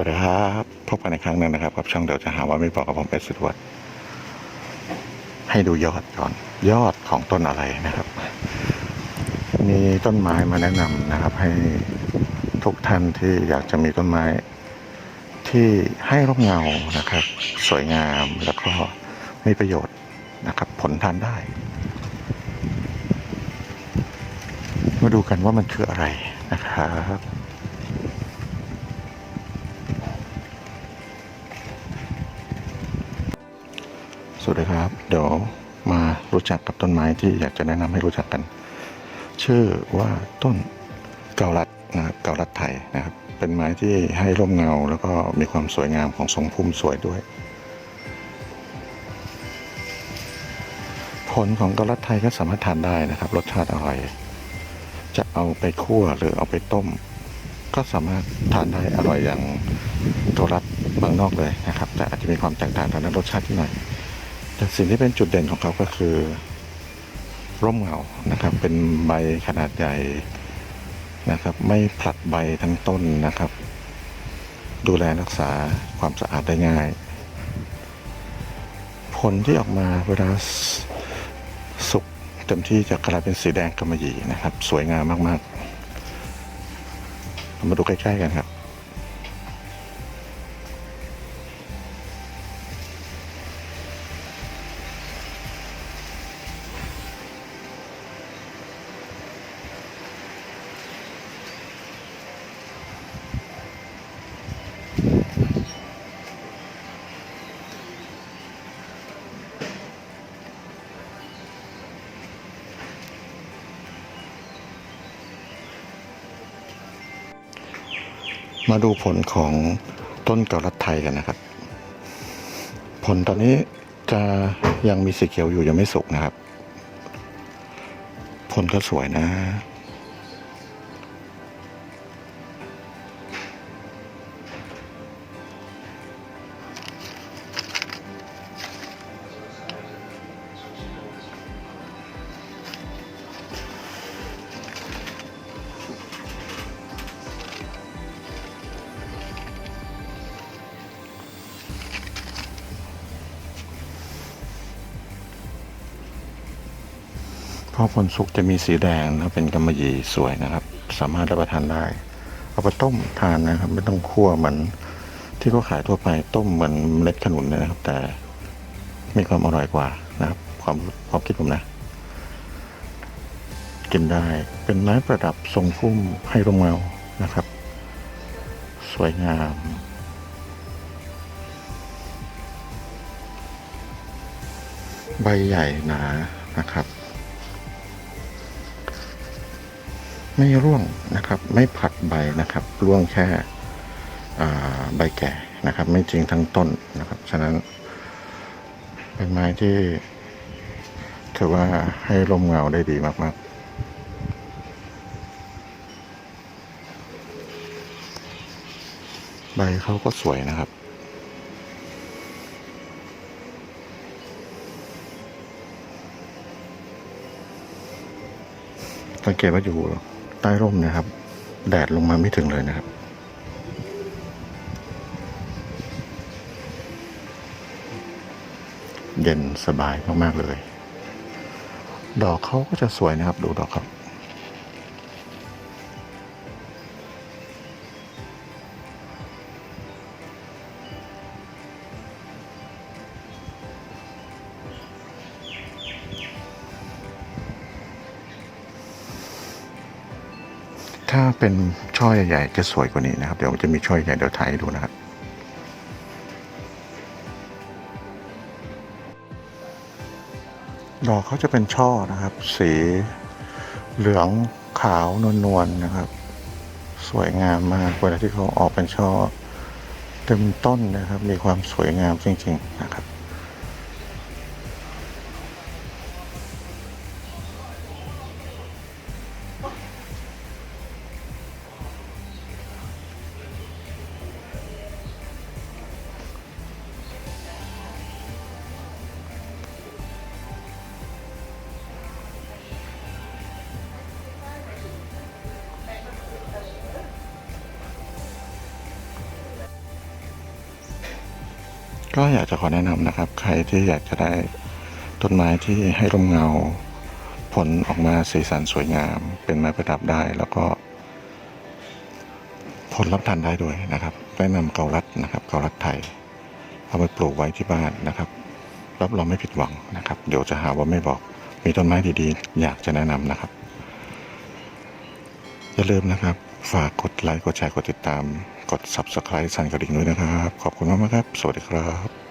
วัสดีครับพบกันในครั้งหนึ่งนะครับกับช่องเดี๋ยวจะหาว่าไม่บอกกับผมเอสดวดให้ดูยอดก่อน ยอดของต้นอะไรนะครับ มีต้นไม้มาแนะนำนะครับ ให้ทุกท่านที่อยากจะมีต้นไม้ ที่ให้ร่มเงานะครับ สวยงามแล้วก็มีประโยชน์นะครับ ผลทานได้ มาดูกันว่ามันคืออะไรนะครับ สวัสดีครับ เดี๋ยวมารู้จักกับต้นไม้ที่อยากจะแนะนำให้รู้จักกัน ชื่อว่าต้นเกาลัดนะครับเกาลัดไทยนะครับ เป็นไม้ที่ให้ร่มเงาแล้วก็มีความสวยงามของทรงพุ่มสวยด้วย ผลของเกาลัดไทยก็สามารถทานได้นะครับ รสชาติอร่อย จะเอาไปคั่วหรือเอาไปต้ม ก็สามารถทานได้อร่อยอย่างเกาลัดเมืองนอกเลยนะครับ แต่อาจจะมีความแตกต่างทางด้านรสชาติที่หน่อย แต่สิ่งที่เป็นจุดเด่นของเขาก็คือ ร่มเงานะครับ เป็นใบขนาดใหญ่นะครับ ไม่ผลัดใบทั้งต้นนะครับ ดูแลรักษาความสะอาดได้ง่าย ผลที่ออกมาเวลาสุกเต็มที่จะกลายเป็นสีแดงกำมะหยี่นะครับ สวยงามมากๆ มาดูใกล้ ๆ กันครับ มาดูผลของต้นเกาลัดไทยกันนะครับ ผลตอนนี้จะยังมีสีเขียวอยู่ยังไม่สุกนะครับ ผลก็สวยนะ พอผลสุกจะมีสีแดงแล้วเป็นกำมะหยี่สวยนะครับ สามารถรับประทานได้ เอาไปต้มทานนะครับ ไม่ต้องคั่วเหมือนที่เขาขายทั่วไปต้มเหมือนเมล็ดขนุนนะครับ แต่มีความอร่อยกว่านะครับ ความความคิดผมนะ กินได้เป็นไม้ประดับทรงพุ่มให้ร่มเงานะครับ สวยงามใบใหญ่หนานะครับ ไม่ร่วงนะครับ ไม่ผัดใบนะครับร่วงแค่ใบแก่นะครับ ไม่จริงทั้งต้นนะครับ ฉะนั้นเป็นไม้ที่ถือว่าให้ลมเงาได้ดีมาก ๆใบเขาก็สวยนะครับ สังเกตว่าอยู่ ใต้ร่มนะครับ แดดลงมาไม่ถึงเลยนะครับ เย็นสบายมาก ๆ เลย ดอกเขาก็จะสวยนะครับ ดูดอกครับ ถ้าเป็นช่อใหญ่ๆจะสวยกว่านี้นะครับ เดี๋ยวจะมีช่อใหญ่เดี๋ยวถ่ายให้ดูนะครับดอกเขาจะเป็นช่อนะครับ สีเหลืองขาวนวลๆนะครับ สวยงามมากเวลาที่เขาออกเป็นช่อเต็มต้นนะครับ มีความสวยงามจริง ๆ นะครับ ก็อยากจะขอแนะนำนะครับ ใครที่อยากจะได้ต้นไม้ที่ให้ร่มเงา ผลออกมาสีสันสวยงาม เป็นไม้ประดับได้แล้วก็ ผลรับทานได้ด้วยนะครับแนะนำเกาลัดนะครับ เกาลัดไทย เอาไปปลูกไว้ที่บ้านนะครับรับรองไม่ผิดหวังนะครับ เดี๋ยวจะหาว่าไม่บอกมีต้นไม้ดีๆ อยากจะแนะนำนะครับ อย่าลืมนะครับ ฝากกดไลค์กดแชร์กดติดตาม กด subscribe สั่นกระดิ่งด้วยนะครับ ขอบคุณมากๆครับ สวัสดีครับ